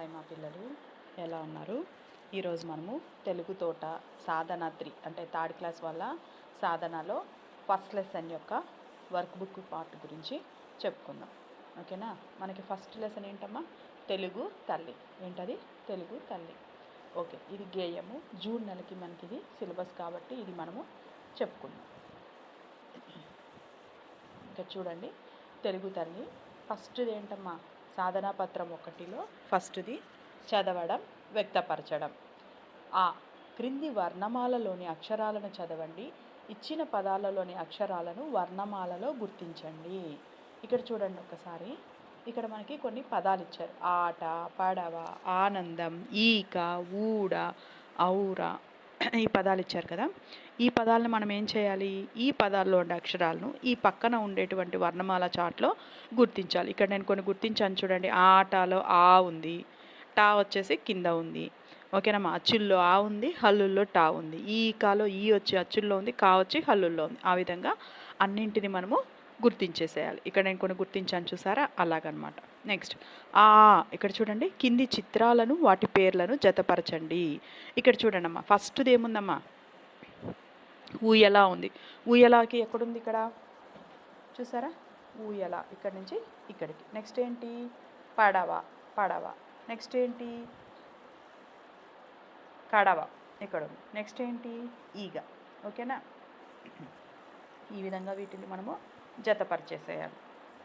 Hi మా పిల్లలు ఎలా ఉన్నారు? ఈరోజు మనము తెలుగు తోట సాధన త్రీ అంటే థర్డ్ క్లాస్ వల్ల సాధనలో ఫస్ట్ లెసన్ యొక్క వర్క్ బుక్ పార్ట్ గురించి చెప్పుకుందాం. ఓకేనా? మనకి ఫస్ట్ లెసన్ ఏంటమ్మా? తెలుగు తల్లి. ఏంటది? తెలుగు తల్లి. ఓకే ఇది గేయము. జూన్ నెలకి మనకి ఇది సిలబస్ కాబట్టి ఇది మనము చెప్పుకుందాం. ఇంకా చూడండి. తెలుగు తల్లి. ఫస్ట్ది ఏంటమ్మా? సాధనా పత్రం ఒకటిలో ఫస్ట్ది చదవడం వ్యక్తపరచడం. ఆ క్రింది వర్ణమాలలోని అక్షరాలను చదవండి. ఇచ్చిన పదాలలోని అక్షరాలను వర్ణమాలలో గుర్తించండి. ఇక్కడ చూడండి ఒకసారి. ఇక్కడ మనకి కొన్ని పదాలు ఇచ్చారు. ఆట పడవ ఆనందం ఈక ఊడ ఔర ఈ పదాలు ఇచ్చారు కదా. ఈ పదాలను మనం ఏం చేయాలి? ఈ పదాల్లో ఉండే అక్షరాలను ఈ పక్కన ఉండేటువంటి వర్ణమాల చాట్లో గుర్తించాలి. ఇక్కడ నేను కొన్ని గుర్తించాను చూడండి. ఆ ఆటలో ఆ ఉంది. టా వచ్చేసి కింద ఉంది. ఓకేనమ్మా? అచ్చుల్లో ఆ ఉంది హల్లుల్లో టా ఉంది. ఈ కాలో ఈ వచ్చి అచ్చుల్లో ఉంది కా వచ్చి హల్లుల్లో ఉంది. ఆ విధంగా అన్నింటిని మనము గుర్తించేసేయాలి. ఇక్కడ నేను కొన్ని గుర్తించాను చూసారా? అలాగనమాట. నెక్స్ట్ ఆ ఇక్కడ చూడండి. కింది చిత్రాలను వాటి పేర్లను జతపరచండి. ఇక్కడ చూడండి అమ్మా ఫస్ట్ది ఏముందమ్మా? ఊయల ఉంది. ఊయలకి ఎక్కడుంది ఇక్కడ? చూసారా? ఊయల. ఇక్కడ నుంచి ఇక్కడికి. నెక్స్ట్ ఏంటి? పడవ. పడవ. నెక్స్ట్ ఏంటి? కడవ. ఇక్కడ ఉంది నెక్స్ట్ ఏంటి? ఈగ. ఓకేనా? ఈ విధంగా వీటిని మనము జతపరిచేసేయాలి.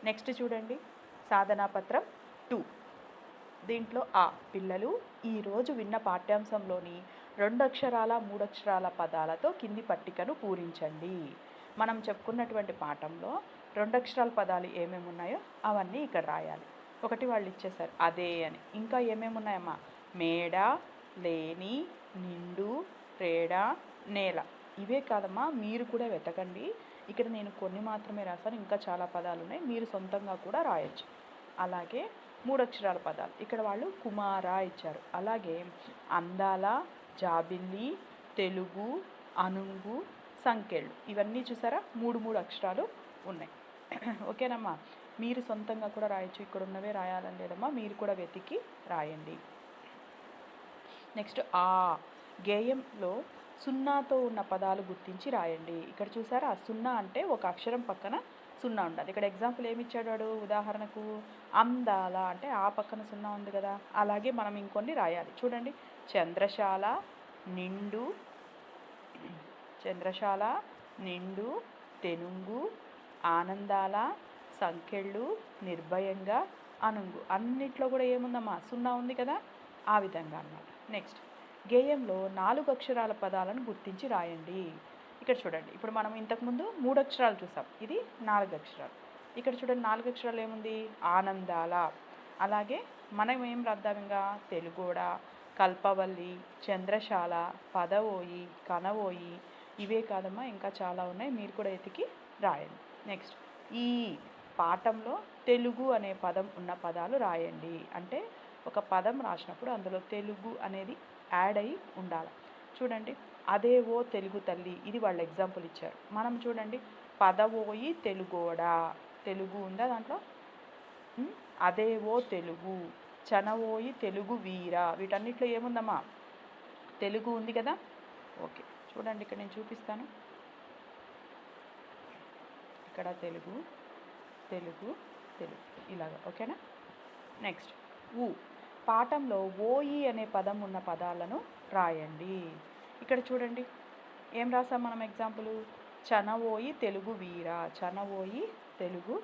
నెక్స్ట్ చూడండి. సాధనా పత్రం టూ. దీంట్లో ఆ పిల్లలు ఈరోజు విన్న పాఠ్యాంశంలోని రెండు అక్షరాల పదాలతో కింది పట్టికను పూరించండి. మనం చెప్పుకున్నటువంటి పాఠంలో రెండు అక్షరాల పదాలు ఏమేమి ఉన్నాయో అవన్నీ ఇక్కడ రాయాలి. ఒకటి వాళ్ళు ఇచ్చేసారు అదే అని. ఇంకా ఏమేమి ఉన్నాయమ్మా? మేడ లేని నిండు రేడ నేల. ఇవే కాదమ్మా మీరు కూడా వెతకండి. ఇక్కడ నేను కొన్ని మాత్రమే రాశాను ఇంకా చాలా పదాలు ఉన్నాయి. మీరు సొంతంగా కూడా రాయొచ్చు. అలాగే మూడు అక్షరాల పదాలు. ఇక్కడ వాళ్ళు కుమార ఇచ్చారు. అలాగే అందాల జాబిల్లి తెలుగు అనుంగు సంఖ్యలు. ఇవన్నీ చూసారా? మూడు మూడు అక్షరాలు ఉన్నాయి. ఓకేనమ్మా? మీరు సొంతంగా కూడా రాయొచ్చు. ఇక్కడ ఉన్నవే రాయాలని లేదమ్మా. మీరు కూడా వెతికి రాయండి. నెక్స్ట్ ఆ. గేయంలో సున్నాతో ఉన్న పదాలు గుర్తించి రాయండి. ఇక్కడ చూసారా? సున్నా అంటే ఒక అక్షరం పక్కన సున్నా ఉండాలి. ఇక్కడ ఎగ్జాంపుల్ ఏమి ఇచ్చాడు వాడు? ఉదాహరణకు అందాల అంటే ఆ పక్కన సున్నా ఉంది కదా. అలాగే మనం ఇంకొన్ని రాయాలి. చూడండి. చంద్రశాల నిండు చంద్రశాల నిండు తెనుంగు ఆనందాల సంఖ్యళ్ళు నిర్భయంగా అనుంగు. అన్నిట్లో కూడా ఏముందమ్మా? సున్నా ఉంది కదా? ఆ విధంగా అన్నమాట. నెక్స్ట్. గేయంలో నాలుగు అక్షరాల పదాలను గుర్తించి రాయండి. ఇక్కడ చూడండి. ఇప్పుడు మనం ఇంతకుముందు మూడు అక్షరాలు చూసాం. ఇది నాలుగు అక్షరాలు. ఇక్కడ చూడండి నాలుగు అక్షరాలు ఏముంది? ఆనందాల. అలాగే మనం ఏం రాద్దాం ఇంకా? తెలుగోడ కల్పవల్లి చంద్రశాల పదవోయి కనవోయి. ఇవే కాదమ్మా ఇంకా చాలా ఉన్నాయి. మీరు కూడా ఎతికి రాయండి. నెక్స్ట్ ఈ పాఠంలో తెలుగు అనే పదం ఉన్న పదాలు రాయండి. అంటే ఒక పదం రాసినప్పుడు అందులో తెలుగు అనేది యాడ్ అయి ఉండాలి. చూడండి అదే ఓ తెలుగు తల్లి ఇది వాళ్ళు ఎగ్జాంపుల్ ఇచ్చారు. మనం చూడండి పదవోయి తెలుగోడా తెలుగు ఉందా దాంట్లో? అదేవో అదే ఓ తెలుగు. చనవోయి తెలుగు వీర. వీటన్నిట్లో ఏముందమ్మా? తెలుగు ఉంది కదా? ఓకే చూడండి ఇక్కడ నేను చూపిస్తాను. ఇక్కడ తెలుగు తెలుగు తెలుగు. ఇలాగ ఓకేనా? నెక్స్ట్ ఊ. పాఠంలో ఓఈ అనే పదం ఉన్న పదాలను రాయండి. ఇక్కడ చూడండి. ఏం రాసాం మనం ఎగ్జాంపుల్? చనవోయి తెలుగు వీర చనవోయి తెలుగు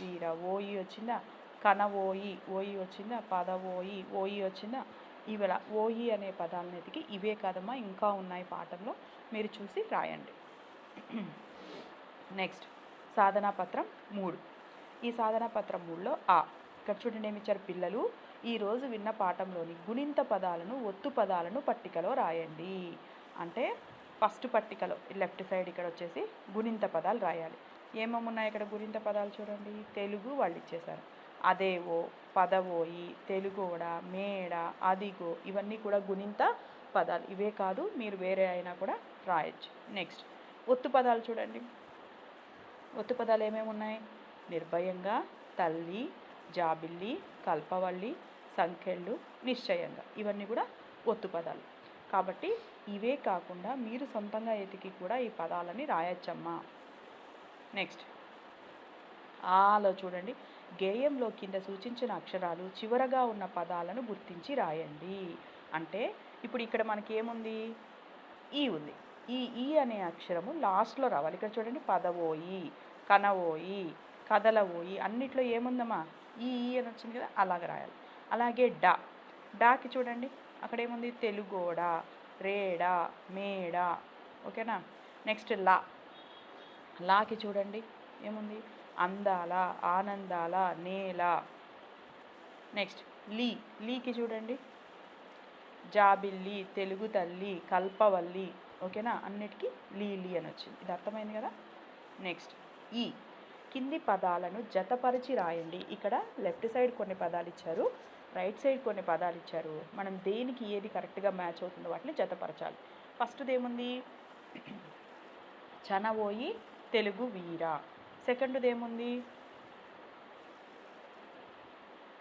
వీర. ఓయి వచ్చిందా? కనవోయి ఓయి వచ్చిందా? పదవోయి ఓయి వచ్చిందా? ఇవిల ఓయి అనే పదాలను ఎతికి ఇవే కదమ్మా ఇంకా ఉన్నాయి పాఠంలో. మీరు చూసి రాయండి. నెక్స్ట్ సాధనా పత్రం మూడు. ఈ సాధనా పత్రం మూడులో ఆ. ఇక్కడ చూడండి ఏమి ఇచ్చారు పిల్లలు? ఈరోజు విన్న పాఠంలోని గుణింత పదాలను ఒత్తు పదాలను పట్టికలో రాయండి. అంటే ఫస్ట్ పట్టికలో లెఫ్ట్ సైడ్ ఇక్కడ వచ్చేసి గుణింత పదాలు రాయాలి. ఏమేమి ఉన్నాయి ఇక్కడ గుణింత పదాలు చూడండి. తెలుగు వాళ్ళు ఇచ్చేసారు అదేవో పదవోయి తెలుగోడ మేడ అదిగో ఇవన్నీ కూడా గుణింత పదాలు. ఇవే కాదు మీరు వేరే అయినా కూడా రాయొచ్చు. నెక్స్ట్ ఒత్తు పదాలు చూడండి. ఒత్తు పదాలు ఏమేమి ఉన్నాయి నిర్భయంగా తల్లి జాబిల్లి కల్పవల్లి సంఖ్యళ్ళు నిశ్చయంగా. ఇవన్నీ కూడా ఒత్తు పదాలు. కాబట్టి ఇవే కాకుండా మీరు సొంతంగా ఎతికి కూడా ఈ పదాలని రాయచ్చమ్మా. నెక్స్ట్. ఆలో చూడండి. గేయంలో కింద సూచించిన అక్షరాలు చివరగా ఉన్న పదాలను గుర్తించి రాయండి. అంటే ఇప్పుడు ఇక్కడ మనకి ఏముంది ఈ ఉంది. ఈ ఈ అనే అక్షరము లాస్ట్లో రావాలి. ఇక్కడ చూడండి. పదవోయి కనవోయి కదలవోయి అన్నిట్లో ఏముందమ్మా? ఈ ఈ అని వచ్చింది కదా అలాగ రాయాలి. అలాగే డా. డాకి చూడండి అక్కడ ఏముంది తెలుగోడ రేడ మేడ ఓకేనా? నెక్స్ట్ లా. లాకి చూడండి ఏముంది? అందాల ఆనందాల నేల. నెక్స్ట్ లీ. లీకి చూడండి. జాబిల్లి తెలుగు తల్లి కల్పవల్లి ఓకేనా? అన్నిటికీ లీ లీ అని వచ్చింది. ఇది అర్థమైంది కదా? నెక్స్ట్ ఈ. కింది పదాలను జతపరిచి రాయండి. ఇక్కడ లెఫ్ట్ సైడ్ కొన్ని పదాలు ఇచ్చారు. రైట్ సైడ్ కొన్ని పదాలు ఇచ్చారు. మనం దేనికి ఏది కరెక్ట్గా మ్యాచ్ అవుతుందో వాటిని జతపరచాలి. ఫస్ట్ది ఏముంది? చనవోయి తెలుగు వీర. సెకండ్ది ఏముంది?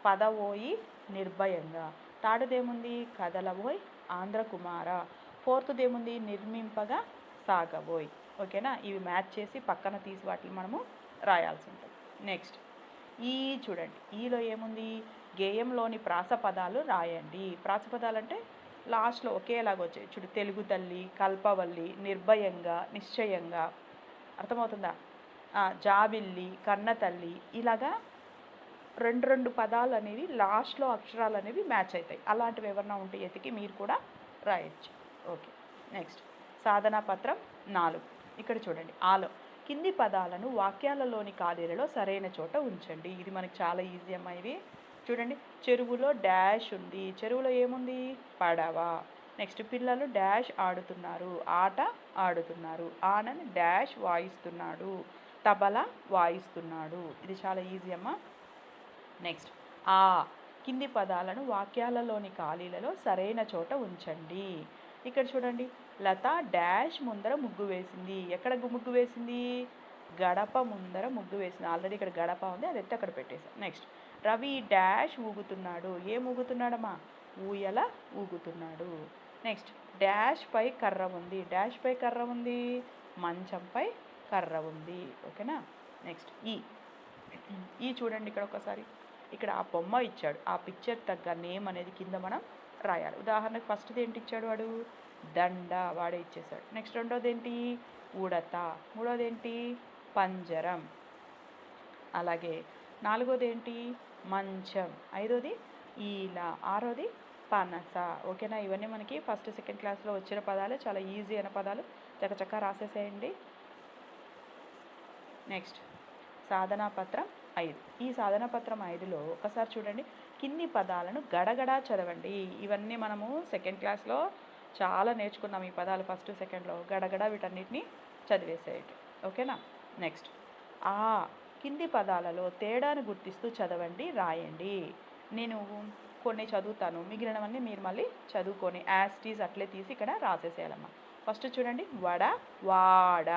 పదవోయి నిర్భయంగా. థర్డ్ది ఏముంది? కదలబోయ్ ఆంధ్రకుమార. ఫోర్త్ది ఏముంది? నిర్మింపగా సాగబోయ్ ఓకేనా? ఇవి మ్యాచ్ చేసి పక్కన తీసి వాటిని మనము రాయాల్సి ఉంటుంది నెక్స్ట్ ఈ చూడండి ఈలో ఏముంది? గేయంలోని ప్రాస పదాలు రాయండి. ప్రాస పదాలు అంటే లాస్ట్లో ఒకేలాగా వచ్చాయి. చూడు తెలుగు తల్లి కల్పవల్లి నిర్భయంగా నిశ్చయంగా. అర్థమవుతుందా? జాబిల్లి కన్న తల్లి ఇలాగా రెండు రెండు పదాలు అనేవి లాస్ట్లో అక్షరాలు అనేవి మ్యాచ్ అవుతాయి అలాంటివి ఎవరన్నా ఉంటే ఎతికి మీరు కూడా రాయొచ్చు. ఓకే నెక్స్ట్ సాధనా పత్రం నాలుగు. ఇక్కడ చూడండి ఆలో. కింది పదాలను వాక్యాలలోని ఖాళీలలో సరైన చోట ఉంచండి. ఇది మనకి చాలా ఈజీ అమ్మా ఇవి. చూడండి చెరువులో డాష్ ఉంది. చెరువులో ఏముంది? పడవ. నెక్స్ట్ పిల్లలు డాష్ ఆడుతున్నారు. ఆట ఆడుతున్నారు. ఆనంద్ డాష్ వాయిస్తున్నాడు. తబలా వాయిస్తున్నాడు. ఇది చాలా ఈజీ అమ్మా. నెక్స్ట్ ఆ. కింది పదాలను వాక్యాలలోని ఖాళీలలో సరైన చోట ఉంచండి. ఇక్కడ చూడండి లత డాష్ ముందర ముగ్గు వేసింది. ఎక్కడ ముగ్గు వేసింది? గడప ముందర ముగ్గు వేసింది. ఆల్రెడీ ఇక్కడ గడప ఉంది. అది ఎత్తి అక్కడ పెట్టేసాం. నెక్స్ట్. రవి డాష్ ఊగుతున్నాడు. ఏం ఊగుతున్నాడమ్మా? ఊయల ఊగుతున్నాడు. నెక్స్ట్. డాష్ పై కర్ర ఉంది. డాష్ పై కర్ర ఉంది. మంచంపై కర్ర ఉంది. ఓకేనా? నెక్స్ట్. ఈ. ఈ చూడండి ఇక్కడ ఒకసారి. ఇక్కడ ఆ బొమ్మ ఇచ్చాడు. ఆ పిక్చర్ తగ్గ నేమ్ అనేది కింద మనం రాయాలి. ఉదాహరణకు ఫస్ట్ది ఏంటి ఇచ్చాడు వాడు? దండ వాడే ఇచ్చేసాడు నెక్స్ట్ రెండోది ఏంటి ఉడత మూడోది ఏంటి పంజరం. అలాగే నాలుగోది ఏంటి మంచం. ఐదోది ఈల. ఆరోది పనస. ఓకేనా? ఇవన్నీ మనకి ఫస్ట్ సెకండ్ క్లాస్లో వచ్చిన పదాలు. చాలా ఈజీ అయిన పదాలు. చకచకా రాసేసేయండి. నెక్స్ట్ సాధనా పత్రం ఐదు. ఈ సాధన పత్రం ఐదులో ఒకసారి చూడండి. కింది పదాలను గడగడా చదవండి. ఇవన్నీ మనము సెకండ్ క్లాస్లో చాలా నేర్చుకున్నాం ఈ పదాలు ఫస్ట్ సెకండ్లో. గడగడ వీటన్నిటిని చదివేసేయండి. ఓకేనా? నెక్స్ట్. ఆ కింది పదాలలో తేడాను గుర్తిస్తూ చదవండి రాయండి. నేను కొన్ని చదువుతాను. మిగిలినవన్నీ మీరు మళ్ళీ చదువుకొని యాస్టీస్ అట్లే తీసి ఇక్కడ రాసేసేయాలమ్మా. ఫస్ట్ చూడండి. వడ వాడ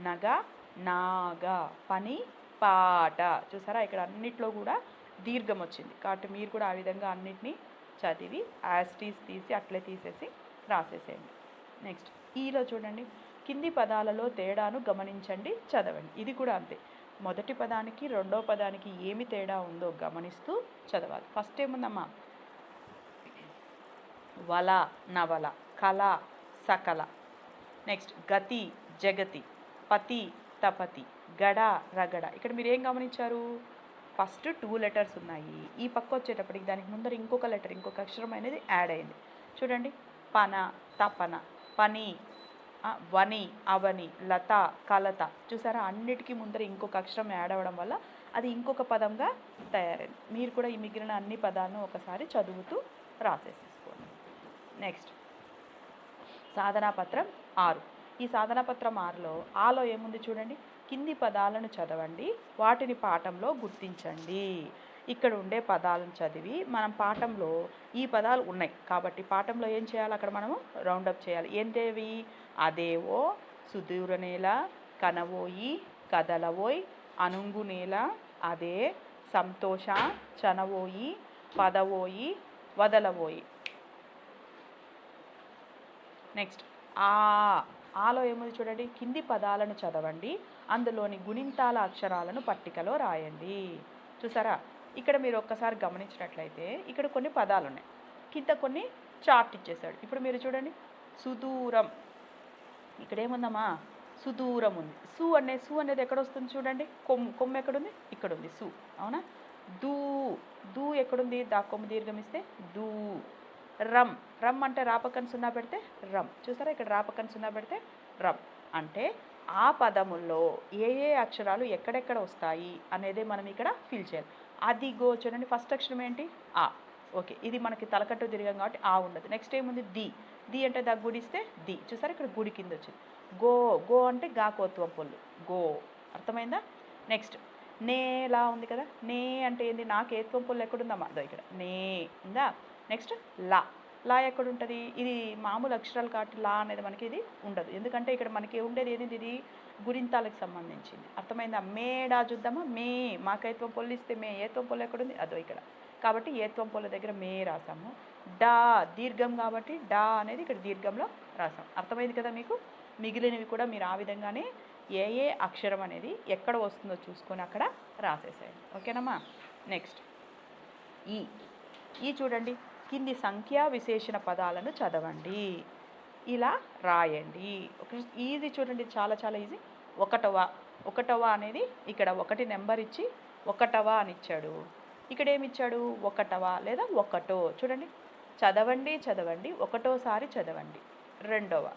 నగ నాగ పని పాట. చూసారా? ఇక్కడ అన్నిట్లో కూడా దీర్ఘం వచ్చింది. కాబట్టి మీరు కూడా ఆ విధంగా అన్నిటినీ చదివి యాస్టీస్ తీసి అట్లే తీసేసి రాసేసేయండి. నెక్స్ట్ ఈలో చూడండి. కింది పదాలలో తేడాను గమనించండి చదవండి. ఇది కూడా అంతే. మొదటి పదానికి రెండో పదానికి ఏమి తేడా ఉందో గమనిస్తూ చదవాలి. ఫస్ట్ ఏముందమ్మా? వల నవల కళ సకల. నెక్స్ట్ గతి జగతి పతి తపతి గడ రగడ. ఇక్కడ మీరు ఏం గమనించారు? ఫస్ట్ టూ లెటర్స్ ఉన్నాయి. ఈ పక్క వచ్చేటప్పటికి దానికి ముందర ఇంకొక లెటర్ ఇంకొక అక్షరం అనేది యాడ్ అయింది. చూడండి. పన తపన. పని వని అవని లత కలత. చూసారా? అన్నిటికీ ముందర ఇంకొక అక్షరం యాడ్ అవ్వడం వల్ల అది ఇంకొక పదంగా తయారైంది. మీరు కూడా ఈ మిగిలిన అన్ని పదాలను ఒకసారి చదువుతూ రాసేసేసుకోండి. నెక్స్ట్. సాధనా పత్రం ఆరు. ఈ సాధనాపత్రం ఆరులో ఆలో ఏముంది చూడండి? కింది పదాలను చదవండి వాటిని పాఠంలో గుర్తించండి. ఇక్కడ ఉండే పదాలను చదివి మనం పాఠంలో ఈ పదాలు ఉన్నాయి. కాబట్టి పాఠంలో ఏం చేయాలి? అక్కడ మనము రౌండప్ చేయాలి. ఏంటేవి? అదేవో సుదూర నేల కనవోయి కదలవోయ్ అనుంగు నేల అదే సంతోష చనవోయి పదవోయి వదలవోయి. నెక్స్ట్ ఆ. ఆలో ఏముంది చూడండి? కింది పదాలను చదవండి. అందులోని గుణింతాల అక్షరాలను పట్టికలో రాయండి. చూసారా? ఇక్కడ మీరు ఒక్కసారి గమనించినట్లయితే ఇక్కడ కొన్ని పదాలు ఉన్నాయి కింద కొన్ని చార్ట్ ఇచ్చేసాడు ఇప్పుడు మీరు చూడండి. సుదూరం. ఇక్కడ ఏముందమ్మా? సుదూరం ఉంది. సు అనే సు అనేది ఎక్కడ వస్తుంది చూడండి? కొమ్ము. కొమ్ము ఎక్కడుంది? ఇక్కడ ఉంది. సు. అవునా? దూ. దూ ఎక్కడుంది? దా కొమ్ము దీర్ఘమిస్తే దూ. రమ్ రమ్ అంటే రాపకన్ సున్నా పెడితే రమ్ చూసారా? ఇక్కడ రాపకన్ సున్నా పెడితే రమ్ అంటే ఆ పదముల్లో ఏ ఏ అక్షరాలు ఎక్కడెక్కడ వస్తాయి అనేది మనం ఇక్కడ ఫిల్ చేయాలి. అది గో చూడండి. ఫస్ట్ అక్షరం ఏంటి? ఆ. ఓకే ఇది మనకి తలకట్టు తిరిగాం కాబట్టి ఆ ఉండదు. నెక్స్ట్ ఏముంది? ది. ది అంటే దా గుడిస్తే ది. చూసారు? ఇక్కడ గుడి కింద వచ్చింది. గో. గో అంటే గాకోత్వం పొల్లు. గో. అర్థమైందా? నెక్స్ట్ నేలా ఉంది కదా? నే అంటే ఏంది? నాకు ఏత్వం పొల్లు ఎక్కడుందమ్మా? అదో ఇక్కడ. నే. ఉందా? Next law. లా ఎక్కడుంటుంది? ఇది మామూలు అక్షరాలు కాబట్టి లా అనేది మనకి ఇది ఉండదు. ఎందుకంటే ఇక్కడ మనకి ఉండేది ఏంది ఇది? గురింతాలకు సంబంధించింది. అర్థమైందా? మేడా చూద్దామా? మే. మాకైత్వం పొల్లిస్తే మే. ఏత్వం పొల్లు ఎక్కడుంది? అదో ఇక్కడ. కాబట్టి ఏత్వం పొల్ల దగ్గర మే రాసాము. డా దీర్ఘం కాబట్టి డా అనేది ఇక్కడ దీర్ఘంలో రాసాం. అర్థమైంది కదా మీకు? మిగిలినవి కూడా మీరు ఆ విధంగానే ఏ ఏ అక్షరం అనేది ఎక్కడ వస్తుందో చూసుకొని అక్కడ రాసేసేయండి. ఓకేనమ్మా? నెక్స్ట్. ఈ. ఈ చూడండి. కింది సంఖ్యా విశేషణ పదాలను చదవండి. ఇలా రాయండి. ఓకే ఈజీ చూడండి చాలా చాలా ఈజీ. ఒకటవ ఒకటవ అనేది ఇక్కడ ఒకటి నెంబర్ ఇచ్చి ఒకటవ అని ఇచ్చాడు. ఇక్కడ ఏమి ఇచ్చాడు ఒకటవ లేదా ఒకటో? చూడండి. చదవండి చదవండి ఒకటోసారి చదవండి రెండవ.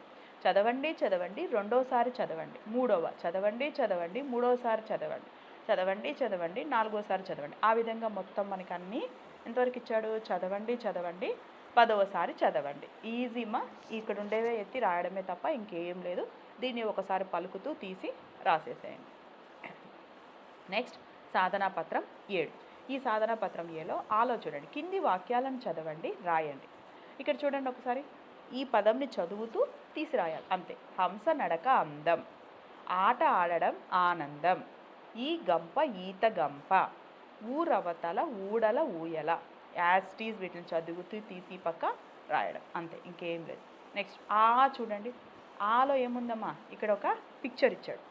చదవండి చదవండి రెండోసారి చదవండి మూడవ. చదవండి చదవండి మూడోసారి చదవండి. చదవండి చదవండి నాలుగోసారి చదవండి. ఆ విధంగా మొత్తం మనకి అన్నీ ఎంతవరకు ఇచ్చాడు? చదవండి చదవండి పదవసారి చదవండి. ఈజీమా ఇక్కడ ఉండేవే ఎత్తి రాయడమే తప్ప ఇంకేం లేదు. దీన్ని ఒకసారి పలుకుతూ తీసి రాసేసేయండి. నెక్స్ట్ సాధనా పత్రం ఏడు. ఈ సాధనా పత్రం ఏలో ఆలోచనండి కింది వాక్యాలను చదవండి రాయండి. ఇక్కడ చూడండి ఒకసారి. ఈ పదంని చదువుతూ తీసి రాయాలి అంతే. హంస నడక అందం. ఆట ఆడడం ఆనందం. ఈ గంప ఈత గంప. ఊరవతల ఊడల ఊయల. యాస్టీస్ వీటిని చదువుతూ తీసి పక్క రాయడం. అంతే ఇంకేం లేదు. నెక్స్ట్ ఆ చూడండి. ఆలో ఏముందమ్మా? ఇక్కడ ఒక పిక్చర్ ఇచ్చాడు.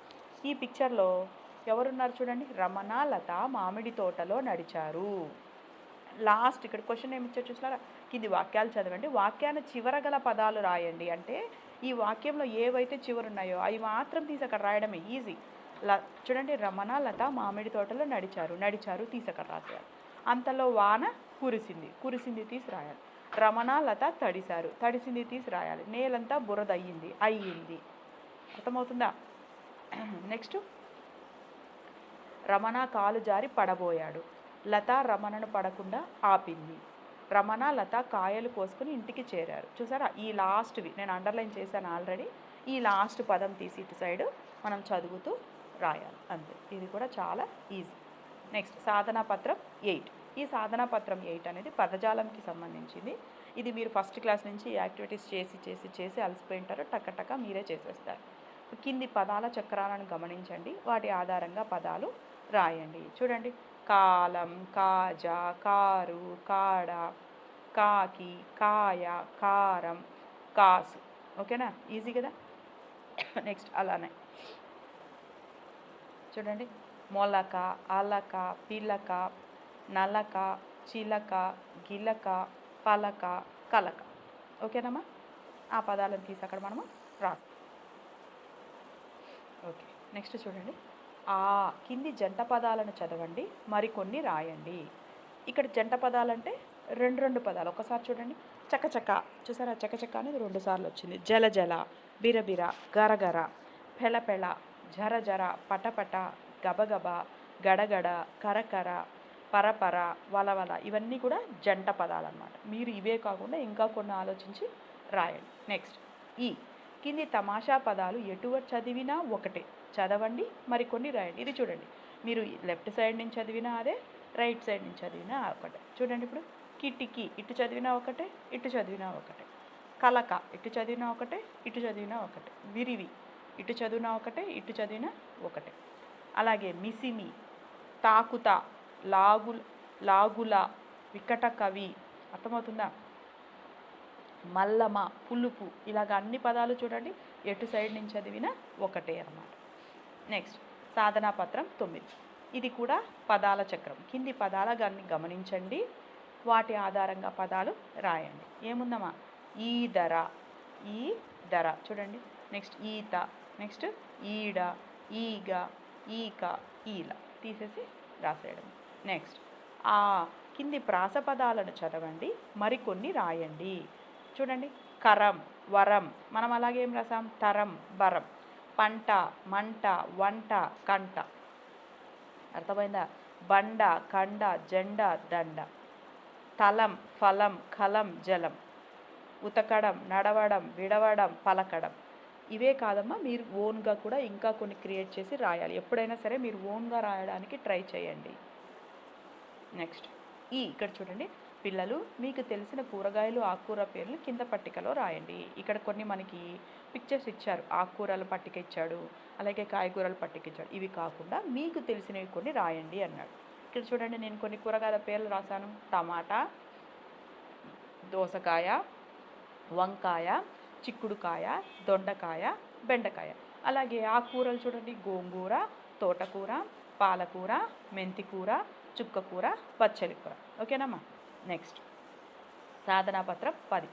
ఈ పిక్చర్లో ఎవరున్నారు చూడండి? రమణ లత మామిడి తోటలో నడిచారు. లాస్ట్ ఇక్కడ క్వశ్చన్ ఏమి ఇచ్చారు చూసారా? కింది వాక్యాలు చదవండి. వాక్యాన్ని చివర గల పదాలు రాయండి. అంటే ఈ వాక్యంలో ఏవైతే చివరు ఉన్నాయో అవి మాత్రం తీసి అక్కడ రాయడమే ఈజీ ల చూడండి రమణ లత మామిడి తోటలో నడిచారు. నడిచారు తీసి అక్కడ రాశారు అంతలో వాన కురిసింది. కురిసింది తీసి రాయాలి రమణ లత తడిశారు. తడిసింది తీసి రాయాలి నేలంతా బురద అయ్యింది అయ్యింది. అర్థమవుతుందా? నెక్స్ట్. రమణ కాలు జారి పడబోయాడు. లత రమణను పడకుండా ఆపింది. రమణ లత కాయలు కోసుకుని ఇంటికి చేరారు. చూసారా? ఈ లాస్ట్వి. నేను అండర్లైన్ చేశాను ఆల్రెడీ. ఈ లాస్ట్ పదం తీసి ఇటు సైడ్ మనం చదువుతూ రాయాలి. అంతే. ఇది కూడా చాలా ఈజీ. నెక్స్ట్. సాధనా పత్రం ఎయిట్. ఈ సాధనా పత్రం ఎయిట్ అనేది పదజాలంకి సంబంధించింది. ఇది మీరు ఫస్ట్ క్లాస్ నుంచి యాక్టివిటీస్ చేసి చేసి చేసి అలసిపోయి ఉంటారు టక్కటక్క మీరే చేసేస్తారు. కింది పదాల చక్రాలను గమనించండి. వాటి ఆధారంగా పదాలు రాయండి. చూడండి. కాలం కాజా కారు కాడ కాకి కాయ కారం కాసు. ఓకేనా? ఈజీ కదా? నెక్స్ట్ అలానే. చూడండి. మొలక అలక పిలక నలక చిలక గిలక పలక కలక. ఓకేనమ్మా? ఆ పదాలను తీసి అక్కడ మనము రాస్తాం. ఓకే నెక్స్ట్ చూడండి. ఆ కింది జంట పదాలను చదవండి మరికొన్ని రాయండి. ఇక్కడ జంట పదాలంటే రెండు రెండు పదాలు. ఒకసారి చూడండి. చకచక చూసారా? చకచక అనేది రెండు సార్లు వచ్చింది. జల జల బిరబిర గరగర పెళపెళ జర జర పటపట గబగబ గడగడ కరకర పరపర వలవల ఇవన్నీ కూడా జంట పదాలు అన్నమాట మీరు ఇవే కాకుండా ఇంకా కొన్ని ఆలోచించి రాయండి. నెక్స్ట్ ఈ కింది తమాషా పదాలు ఎటువంటి చదివినా ఒకటే. చదవండి మరికొన్ని రాయండి. ఇది చూడండి. మీరు లెఫ్ట్ సైడ్ నుంచి చదివినా అదే రైట్ సైడ్ నుంచి చదివినా ఒకటే. చూడండి ఇప్పుడు. కిటికీ ఇటు చదివినా ఒకటే ఇటు చదివినా ఒకటే. కలక ఇటు చదివినా ఒకటే ఇటు చదివినా ఒకటే. విరివి ఇటు చదివినా ఒకటే ఇటు చదివినా ఒకటే. అలాగే మిసిమి తాకుత లాగు లాగుల వికట కవి. అర్థమవుతుందా? మల్లమ పులుపు ఇలాగ అన్ని పదాలు చూడండి. ఎటు సైడ్ నుంచి చదివినా ఒకటే అన్నమాట. నెక్స్ట్ సాధనా పత్రం తొమ్మిది. ఇది కూడా పదాల చక్రం. కింది పదాల గాన్ని గమనించండి. వాటి ఆధారంగా పదాలు రాయండి. ఏముందమ్మా? ఈ ధర ఈ ధర. చూడండి. నెక్స్ట్ ఈత. నెక్స్ట్ ఈడ ఈగ ఈక ఈల. తీసేసి రాసేయడం నెక్స్ట్ ఆ కింది ప్రాస పదాలను చదవండి మరికొన్ని రాయండి. చూడండి. కరం వరం. మనం అలాగే ఏం రాసాం? తరం వరం పంట మంట వంట కంట. అర్థమైందా? బండ కండ జెండ దండ. తలం ఫలం కలం జలం. ఉతకడం నడవడం విడవడం పలకడం. ఇవే కాదమ్మా మీరు ఓన్గా కూడా ఇంకా కొన్ని క్రియేట్ చేసి రాయాలి. ఎప్పుడైనా సరే మీరు ఓన్గా రాయడానికి ట్రై చేయండి. నెక్స్ట్ ఈ ఇక్కడ చూడండి. పిల్లలు మీకు తెలిసిన కూరగాయలు ఆకుకూర పేర్లు కింద పట్టికలో రాయండి. ఇక్కడ కొన్ని మనకి పిక్చర్స్ ఇచ్చారు. ఆకుకూరల పట్టిక ఇచ్చాడు అలాగే కాయగూరల పట్టిక ఇచ్చాడు. ఇవి కాకుండా మీకు తెలిసినవి కొన్ని రాయండి అన్నాడు. ఇక్కడ చూడండి నేను కొన్ని కూరగాయల పేర్లు రాశాను. టమాటా దోసకాయ వంకాయ చిక్కుడుకాయ దొండకాయ బెండకాయ. అలాగే ఆకుకూరలు చూడండి. గోంగూర తోటకూర పాలకూర మెంతికూర చుక్క కూర పచ్చడి కూర. ఓకేనమ్మా? నెక్స్ట్ సాధనాపత్రం పది.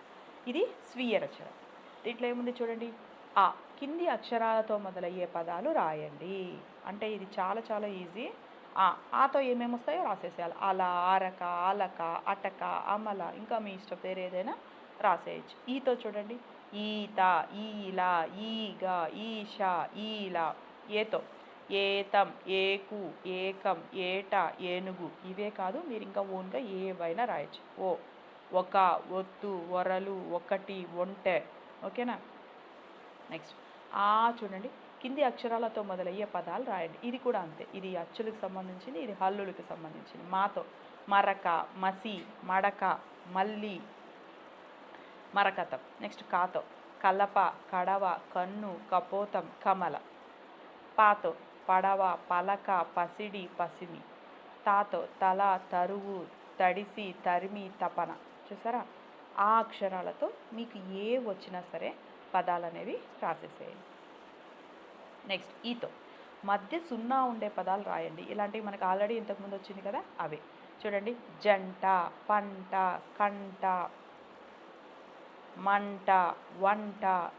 ఇది స్వీయ రచన. దీంట్లో ఏముంది చూడండి? ఆ కింది అక్షరాలతో మొదలయ్యే పదాలు రాయండి. అంటే ఇది చాలా చాలా ఈజీ ఆ ఆతో ఏమేమి వస్తాయో రాసేసేయాలి. అల ఆరక అలక అటక అమల ఇంకా మీ ఇష్టం పేరు ఏదైనా రాసేయచ్చు. ఈతో చూడండి. ఈత ఈల ఈగ ఈష ఈల ఏతో. ఏతం ఏకు ఏకం ఏట ఏనుగు ఇవే కాదు మీరు ఇంకా ఓన్గా ఏవైనా రాయొచ్చు. ఓ ఒక ఒత్తు ఒరలు ఒకటి ఒంటె. ఓకేనా? నెక్స్ట్. ఆ చూడండి. కింది అక్షరాలతో మొదలయ్యే పదాలు రాయండి. ఇది కూడా అంతే. ఇది అచ్చులకు సంబంధించింది ఇది హల్లులకు సంబంధించింది. మాతో. మరక మసి మడక మల్లి మరకతం. నెక్స్ట్ కాతో. కలప కడవ కన్ను కపోతం కమల. పాతో. పడవ పలక పసిడి పసిమి. తాతో తల తరువు తడిసి తరిమి తపన. చూసారా? ఆ అక్షరాలతో మీకు ఏ వచ్చినా సరే పదాలు అనేవి రాసేసేయండి. నెక్స్ట్ ఈతో. మధ్య సున్నా ఉండే పదాలు రాయండి. ఇలాంటివి మనకు ఆల్రెడీ ఇంతకుముందు వచ్చింది కదా అవే. చూడండి. జంట పంట కంట మంట వంట.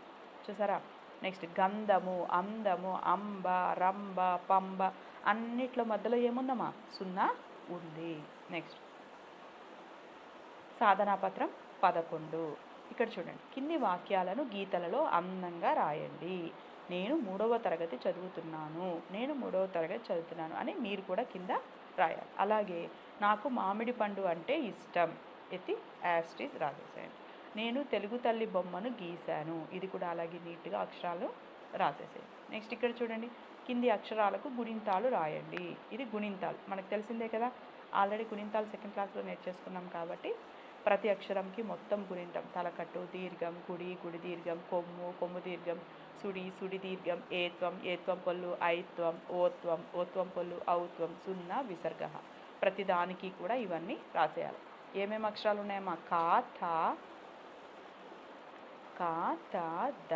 చూసారా? నెక్స్ట్ గంధము అందము అంబ రంబ పంబ అన్నిట్లో మధ్యలో ఏముందమ్మా? సున్నా ఉంది. నెక్స్ట్ సాధనా పత్రం పదకొండు. ఇక్కడ చూడండి. కింది వాక్యాలను గీతలలో అందంగా రాయండి. నేను మూడవ తరగతి చదువుతున్నాను. నేను మూడవ తరగతి చదువుతున్నాను అని మీరు కూడా కింద రాయాలి. అలాగే నాకు మామిడి పండు అంటే ఇష్టం. ఎత్తి యాస్టీస్ రాసేసాను నేను తెలుగు తల్లి బొమ్మను గీశాను. ఇది కూడా అలాగే నీట్గా అక్షరాలు రాసేసాను నెక్స్ట్ ఇక్కడ చూడండి. కింది అక్షరాలకు గుణింతాలు రాయండి. ఇది గుణింతాలు. మనకు తెలిసిందే కదా. ఆల్రెడీ గుణింతాలు సెకండ్ క్లాస్లో నేర్చేసుకున్నాం కాబట్టి ప్రతి అక్షరంకి మొత్తం గుణింతం. తలకట్టు దీర్ఘం గుడి గుడి దీర్ఘం కొమ్ము కొమ్ము దీర్ఘం సుడి సుడి దీర్ఘం ఏత్వం ఏత్వం పొల్లు ఐత్వం ఓత్వం ఓత్వం పొల్లు ఔత్వం సున్నా విసర్గ. ప్రతి దానికి కూడా ఇవన్నీ రాసేయాలి. ఏమేమి అక్షరాలు ఉన్నాయమ్మా? కా థా కా త ద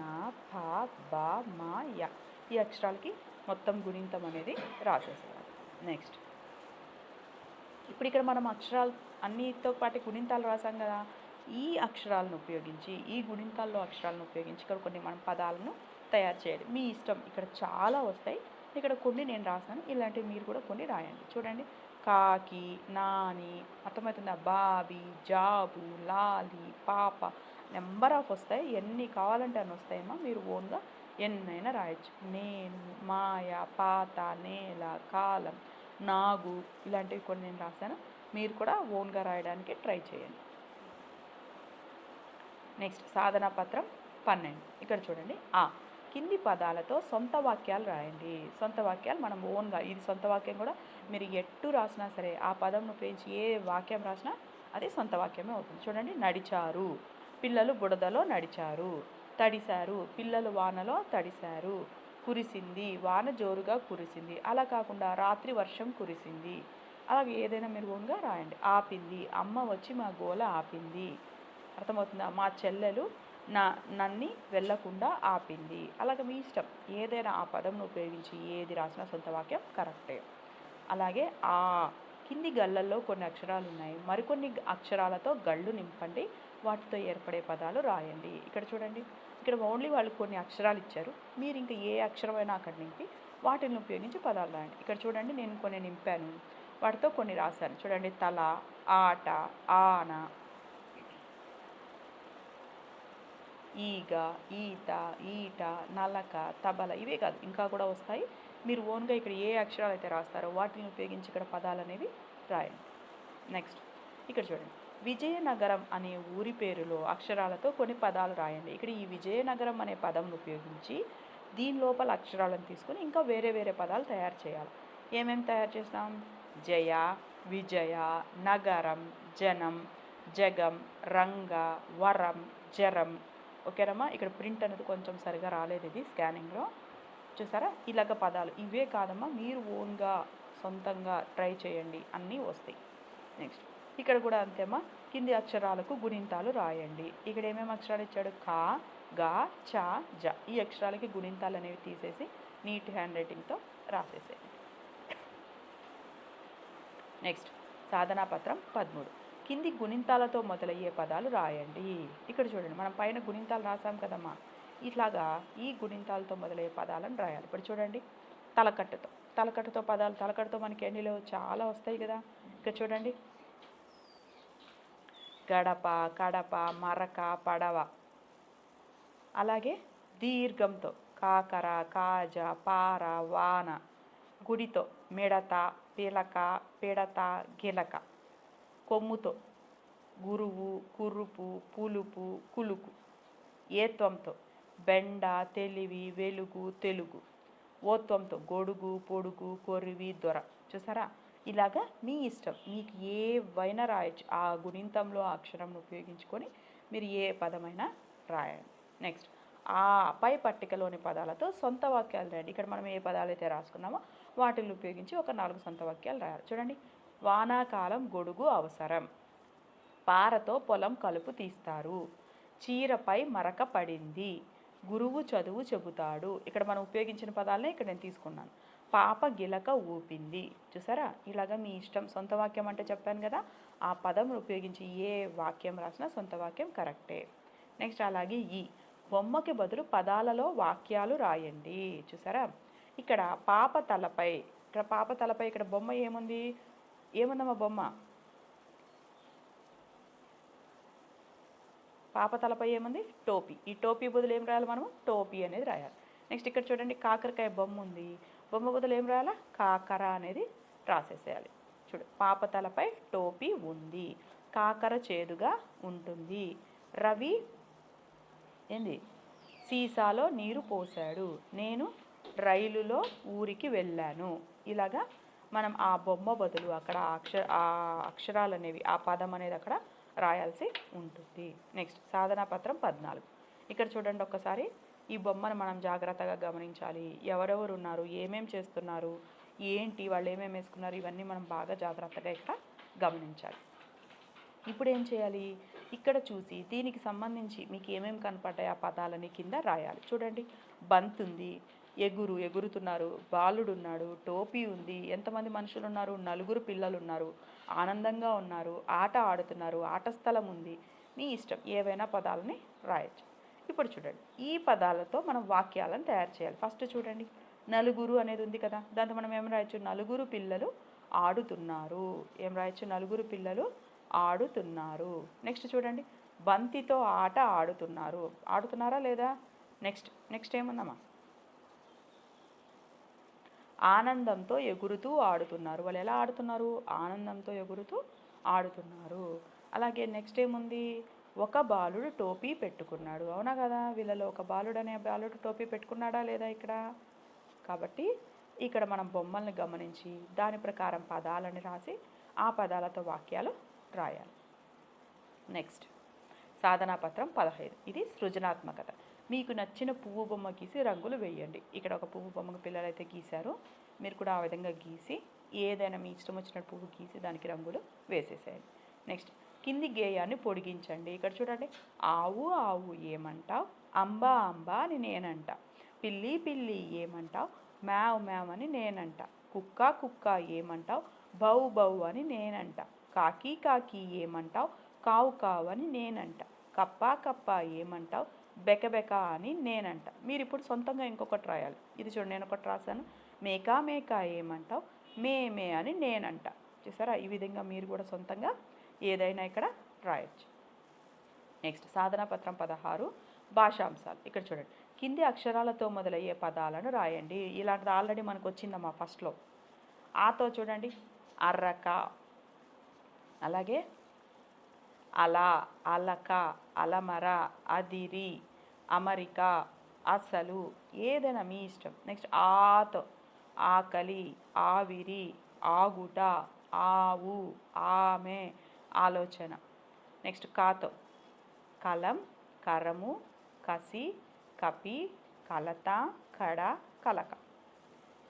నా పా బ మా య. ఈ అక్షరాలకి మొత్తం గుణింతం అనేది రాసేసేయాలి నెక్స్ట్ ఇప్పుడు ఇక్కడ మనం అక్షరాలు అన్నితో పాటు గుణింతాలు రాసాం కదా. ఈ అక్షరాలను ఉపయోగించి ఈ గుణింతాల్లో అక్షరాలను ఉపయోగించి ఇక్కడ కొన్ని మనం పదాలను తయారు చేయాలి. మీ ఇష్టం. ఇక్కడ చాలా వస్తాయి. ఇక్కడ కొన్ని నేను రాసాను ఇలాంటివి మీరు కూడా కొన్ని రాయండి. చూడండి. కాకి నాని అర్థమవుతుందా బాబి జాబు లాలి పాప నెంబర్ ఆఫ్ వస్తాయి ఎన్ని కావాలంటే అన్ని వస్తాయమ్మా మీరు ఓన్గా ఎన్నైనా రాయొచ్చు. నేను మాయ పాత నేల కాలం నాగు ఇలాంటివి కొన్ని నేను రాశాను. మీరు కూడా ఓన్గా రాయడానికి ట్రై చేయండి. నెక్స్ట్ సాధనా పత్రం పన్నెండు. ఇక్కడ చూడండి. ఆ కింది పదాలతో సొంత వాక్యాలు రాయండి. సొంత వాక్యాలు మనం ఓన్గా ఇది సొంత వాక్యం కూడా మీరు ఎట్టు రాసినా సరే ఆ పదం ఉపయోగించి ఏ వాక్యం రాసినా అది సొంత వాక్యమే అవుతుంది. చూడండి. నడిచారు. పిల్లలు బుడదలో నడిచారు. తడిశారు. పిల్లలు వానలో తడిశారు. కురిసింది. వాన జోరుగా కురిసింది. అలా కాకుండా రాత్రి వర్షం కురిసింది. అలాగే ఏదైనా మెరుగుగా రాయండి. ఆపింది. అమ్మ వచ్చి మా గోల ఆపింది. అర్థమవుతుందా? మా చెల్లెలు నా నన్ని వెళ్ళకుండా ఆపింది. అలాగే మీ ఇష్టం. ఏదైనా ఆ పదంను ఉపయోగించి ఏది రాసినా సొంత వాక్యం కరెక్టే. అలాగే ఆ కింది గళ్ళల్లో కొన్ని అక్షరాలు ఉన్నాయి. మరికొన్ని అక్షరాలతో గళ్ళు నింపండి. వాటితో ఏర్పడే పదాలు రాయండి. ఇక్కడ చూడండి. ఇక్కడ ఓన్లీ వాళ్ళు కొన్ని అక్షరాలు ఇచ్చారు. మీరు ఇంకా ఏ అక్షరమైనా అక్కడ నింపి వాటిని ఉపయోగించి పదాలు రాయండి. ఇక్కడ చూడండి నేను కొన్ని నింపాను. వాటితో కొన్ని రాశాను. చూడండి తల ఆట ఆన ఈగ ఈత ఈట నలక తబల ఇవే కాదు ఇంకా కూడా వస్తాయి. మీరు ఓన్గా ఇక్కడ ఏ అక్షరాలు అయితే రాస్తారో వాటిని ఉపయోగించి ఇక్కడ పదాలు అనేవి రాయండి. నెక్స్ట్ ఇక్కడ చూడండి. విజయనగరం అనే ఊరి పేరులో అక్షరాలతో కొన్ని పదాలు రాయండి. ఇక్కడ ఈ విజయనగరం అనే పదం ఉపయోగించి దీని లోపల అక్షరాలను తీసుకొని ఇంకా వేరే వేరే పదాలు తయారు చేయాలి. ఏమేమి తయారు చేస్తాం? జయ విజయ నగరం జనం జగం రంగ వరం జరం. ఓకేనమ్మా? ఇక్కడ ప్రింట్ అనేది కొంచెం సరిగా రాలేదు ఇది స్కానింగ్లో. చూసారా? ఇలాగ పదాలు. ఇవే కాదమ్మా మీరు ఓన్గా సొంతంగా ట్రై చేయండి. అన్నీ వస్తాయి. నెక్స్ట్. ఇక్కడ కూడా అంతేమ్మా కింది అక్షరాలకు గుణింతాలు రాయండి. ఇక్కడ ఏమేమి అక్షరాలు ఇచ్చాడు? కా గా చ జ. ఈ అక్షరాలకి గుణింతాలు అనేవి తీసేసి నీట్ హ్యాండ్ రైటింగ్తో రాసేసేయండి. నెక్స్ట్ సాధనా పత్రం పదమూడు. కింది గుణింతాలతో మొదలయ్యే పదాలు రాయండి. ఇక్కడ చూడండి మనం పైన గుణింతాలు రాసాం కదమ్మా. ఇట్లాగా ఈ గుణింతాలతో మొదలయ్యే పదాలను రాయాలి. ఇప్పుడు చూడండి తలకట్టుతో. తలకట్టుతో పదాలు తలకట్టుతో మనకి ఎన్నిలో చాలా వస్తాయి కదా. ఇక్కడ చూడండి గడప కడప మరక పడవ. అలాగే దీర్ఘంతో కాకర కాజ పార వాన గుడితో మిడత పిలక పిడత గిలక. కొమ్ముతో గురువు కురుపు పులుపు కులుకు. ఏత్వంతో బెండ తెలివి వెలుగు తెలుగు. ఓత్వంతో గొడుగు పొడుగు కొరివి దొర. చూసారా? ఇలాగా మీ ఇష్టం. మీకు ఏవైనా రాయొచ్చు ఆ గుణింతంలో ఆ అక్షరం ఉపయోగించుకొని మీరు ఏ పదమైనా రాయండి. నెక్స్ట్ ఆ పై పట్టికలోని పదాలతో సొంత వాక్యాలు రాయండి. ఇక్కడ మనం ఏ పదాలు అయితే రాసుకున్నామో వాటిని ఉపయోగించి ఒక నాలుగు సొంత వాక్యాలు రాయాలి. చూడండి. వానాకాలం గొడుగు అవసరం. పారతో పొలం కలుపు తీస్తారు. చీరపై మరక పడింది. గురువు చదువు చెబుతాడు. ఇక్కడ మనం ఉపయోగించిన పదాలనే ఇక్కడ నేను తీసుకున్నాను. పాప గిలక ఊపింది. చూసారా? ఇలాగ మీ ఇష్టం. సొంత వాక్యం అంటే చెప్పాను కదా ఆ పదం ఉపయోగించి ఏ వాక్యం రాసినా సొంత వాక్యం కరెక్టే. నెక్స్ట్ అలాగే ఈ. బొమ్మకి బదులు పదాలలో వాక్యాలు రాయండి. చూసారా? ఇక్కడ పాప తలపై ఇక్కడ పాప తలపై ఇక్కడ బొమ్మ ఏముంది? ఏముందమ్మా బొమ్మ? పాప తలపై ఏముంది? టోపీ. ఈ టోపీ బదులు ఏం రాయాలి మనము? టోపీ అనేది రాయాలి. నెక్స్ట్ ఇక్కడ చూడండి కాకరకాయ బొమ్మ ఉంది. బొమ్మ బదులు ఏం రాయాలా? కాకర అనేది రాసేసేయాలి. చూడు పాప తలపై టోపీ ఉంది కాకర చేదుగా ఉంటుంది. రవి ఏంది? సీసాలో నీరు పోశాడు నేను రైలులో ఊరికి వెళ్ళాను. ఇలాగా మనం ఆ బొమ్మ బదులు అక్కడ అక్షర ఆ అక్షరాలు అనేవి ఆ పదం అనేది అక్కడ రాయాల్సి ఉంటుంది. నెక్స్ట్ సాధనా పత్రం పద్నాలుగు. ఇక్కడ చూడండి ఒక్కసారి. ఈ బొమ్మను మనం జాగ్రత్తగా గమనించాలి. ఎవరెవరు ఉన్నారు ఏమేం చేస్తున్నారు? ఏంటి? వాళ్ళు ఏమేమి వేసుకున్నారు? ఇవన్నీ మనం బాగా జాగ్రత్తగా ఇక్కడ గమనించాలి. ఇప్పుడు ఏం చేయాలి? ఇక్కడ చూసి దీనికి సంబంధించి మీకు ఏమేమి కనపడ్డాయి ఆ పదాలని కింద రాయాలి. చూడండి. బంత్ ఉంది ఎగురు ఎగురుతున్నారు. బాలుడు ఉన్నాడు టోపీ ఉంది. ఎంతమంది మనుషులు ఉన్నారు నలుగురు పిల్లలు ఉన్నారు ఆనందంగా ఉన్నారు. ఆట ఆడుతున్నారు. ఆట స్థలం ఉంది. మీ ఇష్టం. ఏవైనా పదాలని రాయొచ్చు. ఇప్పుడు చూడండి ఈ పదాలతో మనం వాక్యాలను తయారు చేయాలి. ఫస్ట్ చూడండి నలుగురు అనేది ఉంది కదా దాంతో మనం ఏం రాయొచ్చు? నలుగురు పిల్లలు ఆడుతున్నారు. ఏం రాయొచ్చు? నలుగురు పిల్లలు ఆడుతున్నారు. నెక్స్ట్ చూడండి బంతితో ఆట ఆడుతున్నారు. ఆడుతున్నారా లేదా? నెక్స్ట్ నెక్స్ట్ ఏముందమ్మా? ఆనందంతో ఎగురుతూ ఆడుతున్నారు. వాళ్ళు ఎలా ఆడుతున్నారు? ఆనందంతో ఎగురుతూ ఆడుతున్నారు. అలాగే నెక్స్ట్ ఏముంది? ఒక బాలుడు టోపీ పెట్టుకున్నాడు. అవునా కదా? వీళ్ళలో ఒక బాలుడు అనే బాలుడు టోపీ పెట్టుకున్నాడా లేదా ఇక్కడ? కాబట్టి ఇక్కడ మనం బొమ్మల్ని గమనించి దాని ప్రకారం పదాలని రాసి ఆ పదాలతో వాక్యాలు రాయాలి. నెక్స్ట్ సాధనా పత్రం పదహైదు. ఇది సృజనాత్మకత. మీకు నచ్చిన పువ్వు బొమ్మ గీసి రంగులు వేయండి. ఇక్కడ ఒక పువ్వు బొమ్మకు పిల్లలైతే గీశారు. మీరు కూడా ఆ విధంగా గీసి ఏదైనా మీ ఇష్టం వచ్చిన పువ్వు గీసి దానికి రంగులు వేసేసేయండి. నెక్స్ట్ కింది గేయాన్ని పొడిగించండి. ఇక్కడ చూడండి. ఆవు ఆవు ఏమంటావు? అంబా అంబా అని నేనంట. పిల్లి పిల్లి ఏమంటావు? మ్యావ్ మ్యావ్ అని నేనంట. కుక్క కుక్క ఏమంటావు? బౌ బౌ అని నేనంట. కాకి కాకి ఏమంటావు? కావు కావు అని నేనంట. కప్ప కప్ప ఏమంటావు? బెక బెక అని నేనంట. మీరు ఇప్పుడు సొంతంగా ఇంకొకటి రాయాలి. ఇది చూడండి నేను ఒకటి రాశాను. మేకా మేకా ఏమంటావు? మే మే అని నేనంట. చూసారా? ఈ విధంగా మీరు కూడా సొంతంగా ఏదైనా ఇక్కడ రాయొచ్చు. నెక్స్ట్ సాధనా పత్రం పదహారు భాషాంశాలు. ఇక్కడ చూడండి. కింది అక్షరాలతో మొదలయ్యే పదాలను రాయండి. ఇలాంటిది ఆల్రెడీ మనకు వచ్చిందమ్మా ఫస్ట్లో ఆతో చూడండి. అర్రక అలాగే అలా అలక అలమర అదిరి అమరిక అసలు ఏదైనా మీ ఇష్టం. నెక్స్ట్ ఆతో. ఆకలి ఆవిరి ఆగుట ఆవు ఆమె ఆలోచన. నెక్స్ట్ కాతో. కలం కరము కసి కపి కలత కడ కలక.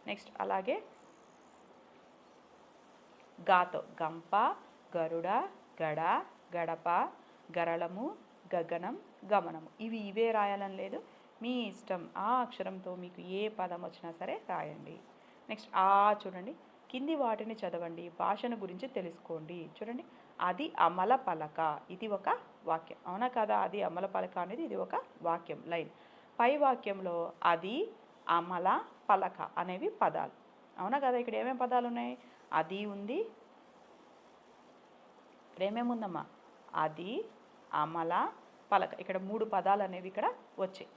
నెక్స్ట్ అలాగే గాతో. గంప గరుడ గడ గడప గరళము గగనం గమనము. ఇవి ఇవే రాయాలని లేదు. మీ ఇష్టం ఆ అక్షరంతో మీకు ఏ పదం వచ్చినా సరే రాయండి. నెక్స్ట్ ఆ చూడండి. కింది వాటిని చదవండి. భాషను గురించి తెలుసుకోండి. చూడండి. అది అమల పలక. ఇది ఒక వాక్యం. అవునా కదా? అది అమల పలక అనేది ఇది ఒక వాక్యం. లైన్. పై వాక్యంలో అది అమల పలక అనేవి పదాలు. అవునా కదా? ఇక్కడ ఏమేమి పదాలు ఉన్నాయి? అది ఉంది. ఇక్కడ ఏమేమి ఉందమ్మా? అది అమల పలక. ఇక్కడ మూడు పదాలు అనేవి ఇక్కడ వచ్చాయి.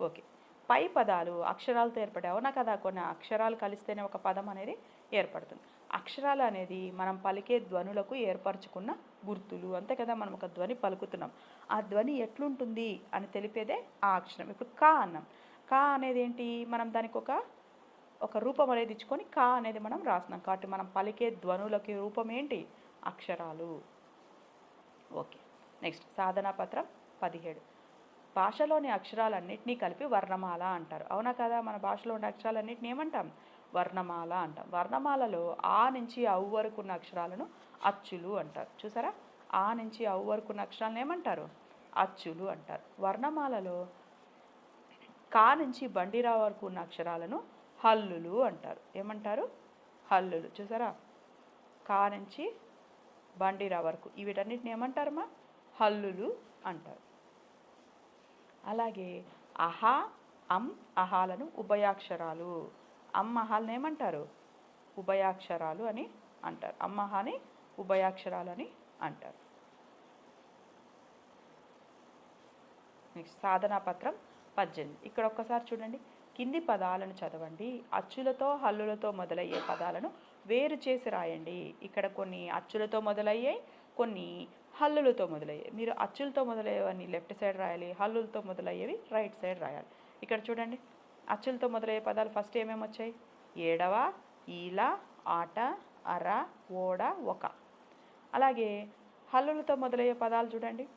ఓకే. పై పదాలు అక్షరాలతో ఏర్పడాయి. అవునా కదా? కొన్ని అక్షరాలు కలిస్తేనే ఒక పదం అనేది ఏర్పడుతుంది. అక్షరాలు అనేది మనం పలికే ధ్వనులకు ఏర్పరచుకున్న గుర్తులు. అంతే కదా మనం ఒక ధ్వని పలుకుతున్నాం. ఆ ధ్వని ఎట్లుంటుంది అని తెలిపేదే ఆ అక్షరం. ఇప్పుడు కా అన్నాం. కా అనేది ఏంటి మనం దానికి ఒక ఒక రూపం అనేది ఇచ్చుకొని కా అనేది మనం రాస్తున్నాం. కాబట్టి మనం పలికే ధ్వనులకి రూపం ఏంటి? అక్షరాలు. ఓకే. నెక్స్ట్ సాధనా పత్రం పదిహేడు. భాషలోని అక్షరాలన్నింటినీ కలిపి వర్ణమాల అంటారు. అవునా కదా? మన భాషలో ఉండే అక్షరాలన్నింటినీ ఏమంటాం? వర్ణమాల అంటాం. వర్ణమాలలో ఆ నుంచి అవు వరకు ఉన్న అక్షరాలను అచ్చులు అంటారు. చూసారా? ఆ నుంచి అవు వరకు ఉన్న అక్షరాలను ఏమంటారు? అచ్చులు అంటారు. వర్ణమాలలో కా నుంచి బండిరా వరకు ఉన్న అక్షరాలను హల్లులు అంటారు. ఏమంటారు? హల్లులు. చూసారా? కా నుంచి బండిరా వరకు. వీటన్నిటిని ఏమంటారమ్మా? హల్లులు అంటారు. అలాగే అహా అం అహాలను ఉభయాక్షరాలు అమ్మహాల్ని ఏమంటారు? ఉభయాక్షరాలు అని అంటారు. అమ్మహాని ఉభయాక్షరాలు అని అంటారు. నెక్స్ట్ సాధనా పత్రం పద్దెనిమిది. ఇక్కడ ఒక్కసారి చూడండి. కింది పదాలను చదవండి. అచ్చులతో హల్లులతో మొదలయ్యే పదాలను వేరు చేసి రాయండి. ఇక్కడ కొన్ని అచ్చులతో మొదలయ్యాయి కొన్ని హల్లులతో మొదలయ్యాయి. మీరు అచ్చులతో మొదలయ్యేవన్నీ లెఫ్ట్ సైడ్ రాయాలి హల్లులతో మొదలయ్యేవి రైట్ సైడ్ రాయాలి. ఇక్కడ చూడండి. అచ్చులతో మొదలయ్యే పదాలు ఫస్ట్ ఏమేమి వచ్చాయి? ఏడవ ఈల ఆట అర ఓడ ఒక. అలాగే హల్లులతో మొదలయ్యే పదాలు చూడండి.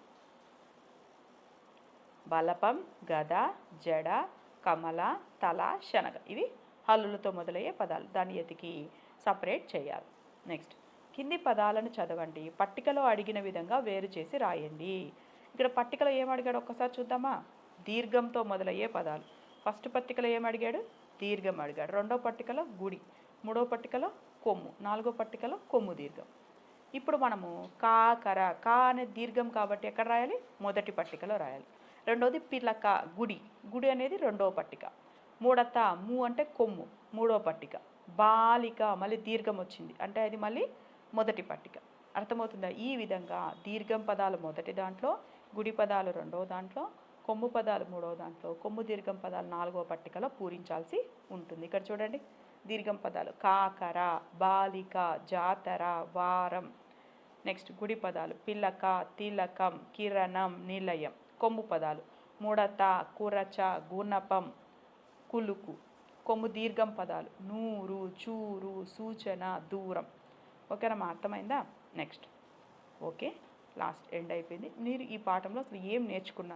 బలపం గద జడ కమల తల శనగ. ఇవి హల్లులతో మొదలయ్యే పదాలు. దాన్ని ఎతికి సపరేట్ చేయాలి. నెక్స్ట్ కింది పదాలను చదవండి. పట్టికలో అడిగిన విధంగా వేరు చేసి రాయండి. ఇక్కడ పట్టికలో ఏం అడిగాడు? ఒక్కసారి చూద్దామా? దీర్ఘంతో మొదలయ్యే పదాలు. ఫస్ట్ పట్టికలో ఏం అడిగాడు? దీర్ఘం అడిగాడు. రెండో పట్టికలో గుడి మూడో పట్టికలో కొమ్ము నాలుగో పట్టికలో కొమ్ము దీర్ఘం. ఇప్పుడు మనము కా కర కా అనే దీర్ఘం కాబట్టి ఎక్కడ రాయాలి? మొదటి పట్టికలో రాయాలి. రెండోది పిలక గుడి. గుడి అనేది రెండవ పట్టిక. మూడత మూ అంటే కొమ్ము మూడో పట్టిక. బాలిక మళ్ళీ దీర్ఘం వచ్చింది. అంటే అది మళ్ళీ మొదటి పట్టిక. అర్థమవుతుందా? ఈ విధంగా దీర్ఘం పదాలు మొదటి దాంట్లో గుడి పదాలు రెండవ దాంట్లో కొమ్ము పదాలు మూడవ దాంట్లో కొమ్ము దీర్ఘం పదాలు నాలుగవ పట్టికలో పూరించాల్సి ఉంటుంది. ఇక్కడ చూడండి దీర్ఘం పదాలు కాకర బాలిక జాతర వారం. నెక్స్ట్ గుడి పదాలు పిల్లక తిలకం కిరణం నిలయం. కొమ్ము పదాలు ముడత కురచ గుణపం కులుకు. కొమ్ము దీర్ఘం పదాలు నూరు చూరు సూచన దూరం. ఓకేనమ్మా అర్థమైందా? నెక్స్ట్ ఓకే లాస్ట్ ఎండ్ అయిపోయింది. మీరు ఈ పాఠంలో అసలు ఏం నేర్చుకున్నారు?